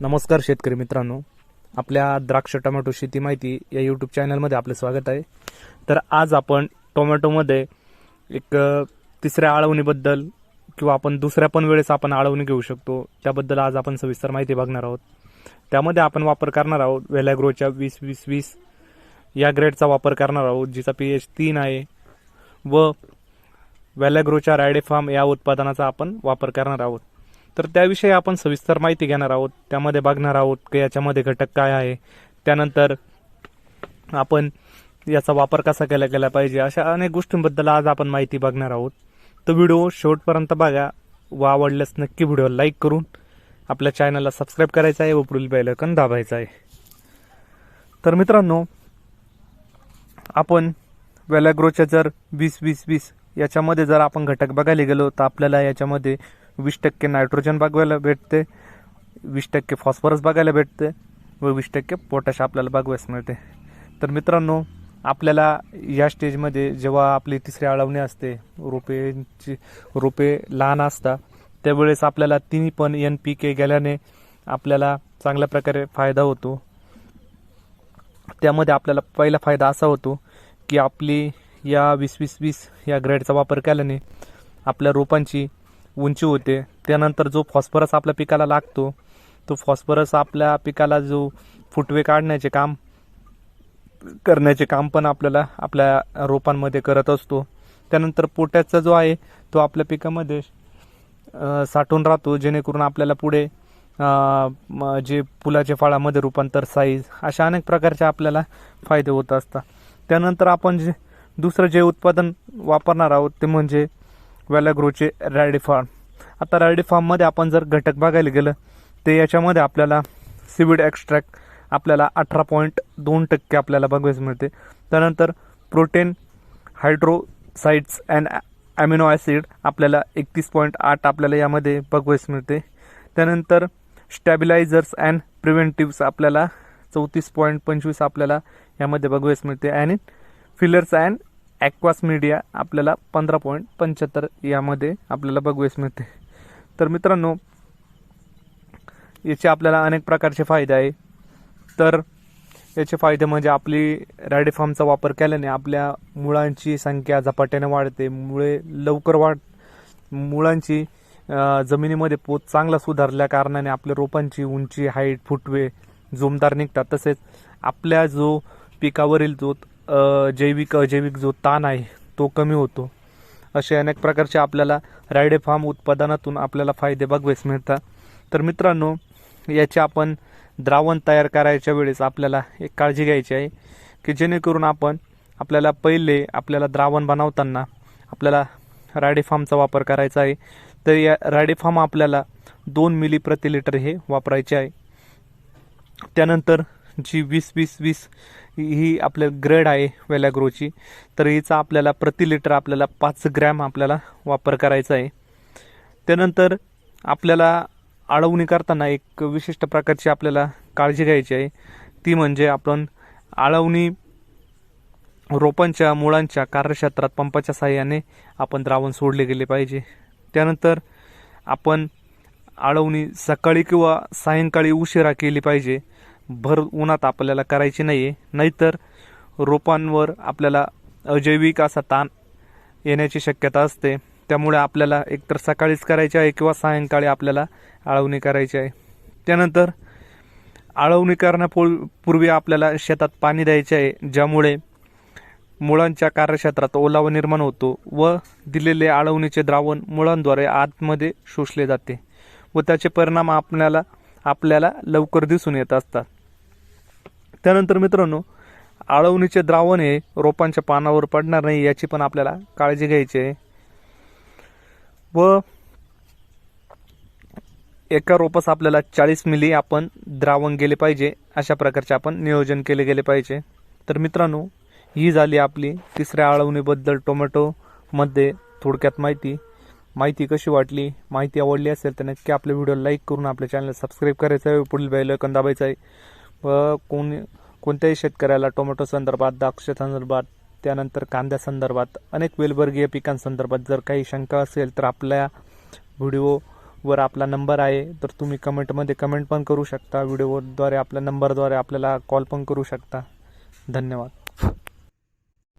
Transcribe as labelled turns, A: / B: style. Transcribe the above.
A: नमस्कार शेतकरी मित्रांनो. आपल्या द्राक्ष टोमॅटो शेती माहिती या यूट्यूब चॅनलमध्ये आपलं स्वागत आहे. तर आज आपण टोमॅटोमध्ये एक तिसऱ्या आळवणीबद्दल किंवा आपण दुसऱ्या पण वेळेस आपण आळवणी घेऊ शकतो. त्याबद्दल आज आपण सविस्तर माहिती बघणार आहोत. त्यामध्ये आपण वापर करणार आहोत वेलॅग्रोच्या वीस वीस वीस या ग्रेडचा वापर करणार आहोत जिचा पी एच तीन आहे. व व्हॅलॅग्रोच्या रायडेफार्म या उत्पादनाचा आपण वापर करणार आहोत. तर त्याविषयी आपण सविस्तर माहिती घेणार आहोत त्यामध्ये बघणार आहोत की याच्यामध्ये घटक काय आहे. त्यानंतर आपण याचा वापर कसा केला गेला पाहिजे अशा अनेक गोष्टींबद्दल आज आपण माहिती बघणार आहोत. तर व्हिडिओ शेवटपर्यंत बघा. व आवडल्यास नक्की व्हिडिओ लाईक करून आपल्या चॅनलला सबस्क्राईब करायचं आहे व पुढील बेलकन दाबायचं आहे. तर मित्रांनो आपण वेलॅग्रोच्या जर वीस वीस वीस याच्यामध्ये जर आपण घटक बघायला गेलो तर आपल्याला याच्यामध्ये वीस टक्के नायट्रोजन बघायला भेटते. वीस टक्के फॉस्फरस बघायला भेटते. व वीस टक्के पोटॅश आपल्याला बघवायस मिळते. तर मित्रांनो आपल्याला या स्टेजमध्ये जेव्हा आपली तिसरी आळवणी असते रोपेची रोपे लहान असतात त्यावेळेस आपल्याला तिन्ही पण एन पी के गेल्याने आपल्याला चांगल्या प्रकारे फायदा होतो. त्यामध्ये आपल्याला पहिला फायदा असा होतो की आपली या वीस वीस वीस या ग्रेडचा वापर केल्याने आपल्या रोपांची उंची होते. त्यानंतर जो फॉस्फरस आपल्या पिकाला लागतो तो फॉस्फरस आपल्या पिकाला जो फुटवे काढण्याचे काम करण्याचे काम पण आपल्याला आपल्या रोपांमध्ये करत असतो. त्यानंतर पोट्याचा जो आहे तो आपल्या पिकामध्ये साठून राहतो. जेणेकरून आपल्याला पुढे जे फुलाचे फळामध्ये रूपांतर साईज अशा अनेक प्रकारचे आपल्याला फायदे होत असतात. त्यानंतर आपण जे दुसरं जे उत्पादन वापरणार आहोत ते म्हणजे वॅलाग्रोचे रॅडी फार्म. आता रॅडी फार्ममध्ये आपण जर घटक बघायला गेलं ते याच्यामध्ये आपल्याला सिविड एक्स्ट्रॅक्ट आपल्याला अठरा पॉईंट दोन टक्के आपल्याला बघायचं मिळते. त्यानंतर protein hydrocytes and amino acid आपल्याला एकतीस पॉईंट आठ आपल्याला यामध्ये बघवायस मिळते. त्यानंतर स्टॅबिलायझर्स अँड प्रिव्हेंटिव्स आपल्याला चौतीस पॉईंट पंचवीस आपल्याला यामध्ये बघवायस मिळते. आणि फिलर्स अँड ॲक्वास मीडिया आपल्याला पंधरा पॉईंट पंच्याहत्तर यामध्ये आपल्याला बघवायस मिळते. तर मित्रांनो याचे आपल्याला अनेक प्रकारचे फायदे आहे. तर याचे फायदे म्हणजे आपली रॅडिफॉर्मचा वापर केल्याने आपल्या मुळांची संख्या झपाट्याने वाढते. मुळे लवकर वाढ मुळांची जमिनीमध्ये पोत चांगला सुधारल्या कारणाने आपल्या रोपांची उंची हाईट फुटवे जोमदार निघतात. तसेच आपल्या जो पिकावरील जो जैविक अजैविक जो ताण आहे तो कमी होतो. असे अनेक प्रकारचे आपल्याला रायडे फार्म उत्पादनातून आपल्याला फायदे बघवेस मिळतात. तर मित्रांनो याचे आपण द्रावण तयार करायच्या वेळेस आपल्याला एक काळजी घ्यायची आहे की जेणेकरून आपण आपल्याला पहिले आपल्याला द्रावण बनवताना आपल्याला रायडे फार्मचा वापर करायचा आहे. तर या रायडे फार्म आपल्याला दोन मिली प्रति लिटर हे वापरायचे आहे. त्यानंतर जी वीस वीस वीस ही आपल्या ग्रेड आहे वेलॅग्रोची तर हिचा आपल्याला प्रति लिटर आपल्याला पाच ग्रॅम आपल्याला वापर करायचा आहे. त्यानंतर आपल्याला आळवणी करताना एक विशिष्ट प्रकारची आपल्याला काळजी घ्यायची आहे. ती म्हणजे आपण आळवणी रोपांच्या मुळांच्या कार्यक्षेत्रात पंपाच्या साहाय्याने आपण द्रावण सोडले गेले पाहिजे. त्यानंतर आपण आळवणी सकाळी किंवा सायंकाळी उशिरा केली पाहिजे. भर उन्हात आपल्याला करायची नाही आहे नाहीतर रोपांवर आपल्याला अजैविक असा ताण येण्याची शक्यता असते. त्यामुळे आपल्याला एकतर सकाळीच करायची आहे किंवा सायंकाळी आपल्याला आळवणी करायची आहे. त्यानंतर आळवणी करण्यापूर्वी पूर्वी आपल्याला शेतात पाणी द्यायचे आहे ज्यामुळे मुळांच्या कार्यक्षेत्रात ओलावा निर्माण होतो व दिलेले आळवणीचे द्रावण मुळांद्वारे आतमध्ये शोषले जाते व त्याचे परिणाम आपल्याला आपल्याला लवकर दिसून येत असतात. त्यानंतर मित्रांनो आळवणीचे द्रावण हे रोपांच्या पानावर पडणार नाही याची पण आपल्याला काळजी घ्यायची आहे. व एका रोपास आपल्याला चाळीस मिली आपण द्रावण गेले पाहिजे अशा प्रकारचे आपण नियोजन केले गेले पाहिजे. तर मित्रांनो ही झाली आपली तिसऱ्या आळवणीबद्दल टोमॅटोमध्ये थोडक्यात माहिती. माहिती कशी वाटली माहिती आवडली असेल तर नक्की आपल्या व्हिडिओ लाईक करून आपल्या चॅनल सबस्क्राईब करायचं आहे. पुढील बेल दाबायचं आहे. व कोण कोणत्याही शेतकऱ्याला टोमॅटो संदर्भात द्राक्ष संदर्भात त्यानंतर कांद्या संदर्भात अनेक वेलवर्गीय पिकांसंदर्भात जर काही शंका असेल तर आपल्या व्हिडिओवर आपला नंबर आहे. तर तुम्ही कमेंटमध्ये कमेंट पण करू शकता. व्हिडिओद्वारे आपल्या नंबरद्वारे आपल्याला कॉल पण करू शकता. धन्यवाद.